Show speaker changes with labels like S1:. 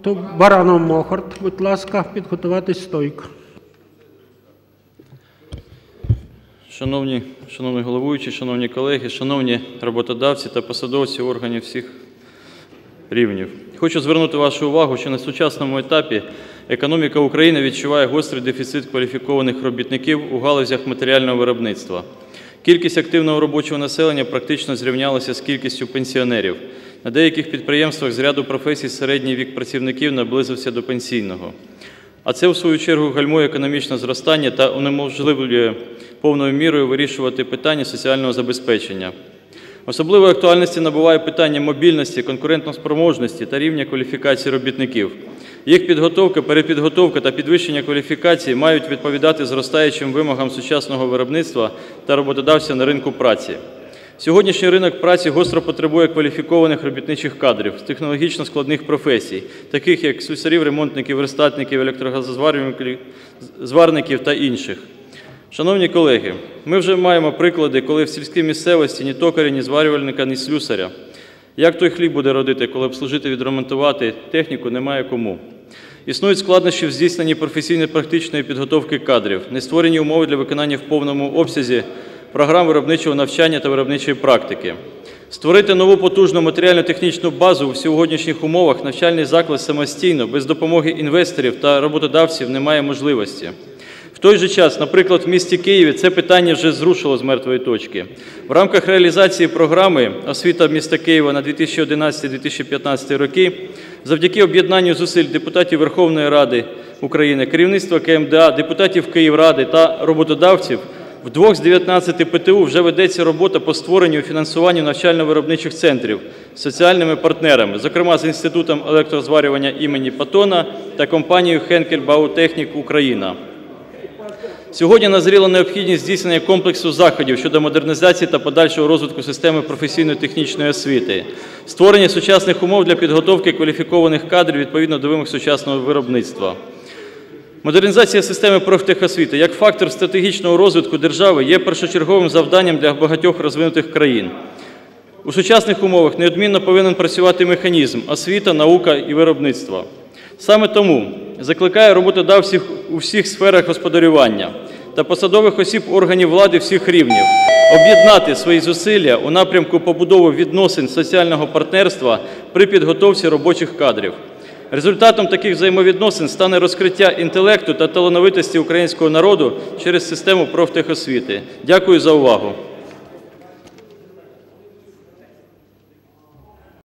S1: то Баранов Мохорт, будь ласка, підготуватись стойко.
S2: Шановні, шановні головуючі, шановні колеги, шановні роботодавці та посадовці органів всіх рівнів. Хочу звернути вашу увагу, що на сучасному етапі економіка України відчуває гострий дефіцит кваліфікованих робітників у галузях матеріального виробництва. Кількість активного робочого населення практично зрівнялася з кількістю пенсіонерів. На деяких підприємствах з ряду професій середній вік працівників наблизився до пенсійного. А це, в свою чергу, гальмує економічне зростання та унеможливлює повною мірою вирішувати питання соціального забезпечення. Особливої актуальності набуває питання мобільності, конкурентноспроможності та рівня кваліфікації робітників. Їх підготовка, перепідготовка та підвищення кваліфікації мають відповідати зростаючим вимогам сучасного виробництва та роботодавця на ринку праці. Сьогоднішній ринок праці гостро потребує кваліфікованих робітничих кадрів з технологічно складних професій, таких як слюсарів, ремонтників, верстатників, електрогазозварників та інших. Шановні колеги, ми вже маємо приклади, коли в сільській місцевості ні токаря, ні зварювальника, ні слюсаря. Як той хліб буде родити, коли обслужити, відремонтувати техніку немає кому? Існують складнощі в здійсненні професійно-практичної підготовки кадрів, не створені умови для виконання в повному обсязі програм виробничого навчання та виробничої практики. Створити нову потужну матеріально-технічну базу у сьогоднішніх умовах навчальний заклад самостійно, без допомоги інвесторів та роботодавців немає можливості. В той же час, наприклад, в місті Києві це питання вже зрушило з мертвої точки. В рамках реалізації програми освіта міста Києва на 2011-2015 роки, завдяки об'єднанню зусиль депутатів Верховної Ради України, керівництва КМДА, депутатів Київради та роботодавців, в двох з 19 ПТУ вже ведеться робота по створенню і фінансуванню навчально-виробничих центрів з соціальними партнерами, зокрема з Інститутом електрозварювання імені Патона та компанією Хенкель Баутехнік Україна. Сьогодні назріла необхідність здійснення комплексу заходів щодо модернізації та подальшого розвитку системи професійно-технічної освіти, створення сучасних умов для підготовки кваліфікованих кадрів відповідно до вимог сучасного виробництва. Модернізація системи профтехосвіти як фактор стратегічного розвитку держави є першочерговим завданням для багатьох розвинутих країн. У сучасних умовах неодмінно повинен працювати механізм освіта, наука і виробництво. Саме тому закликаю роботодавців у всіх сферах господарювання та посадових осіб органів влади всіх рівнів об'єднати свої зусилля у напрямку побудови відносин соціального партнерства при підготовці робочих кадрів. Результатом таких взаємовідносин стане розкриття інтелекту та талановитості українського народу через систему профтехосвіти. Дякую за увагу.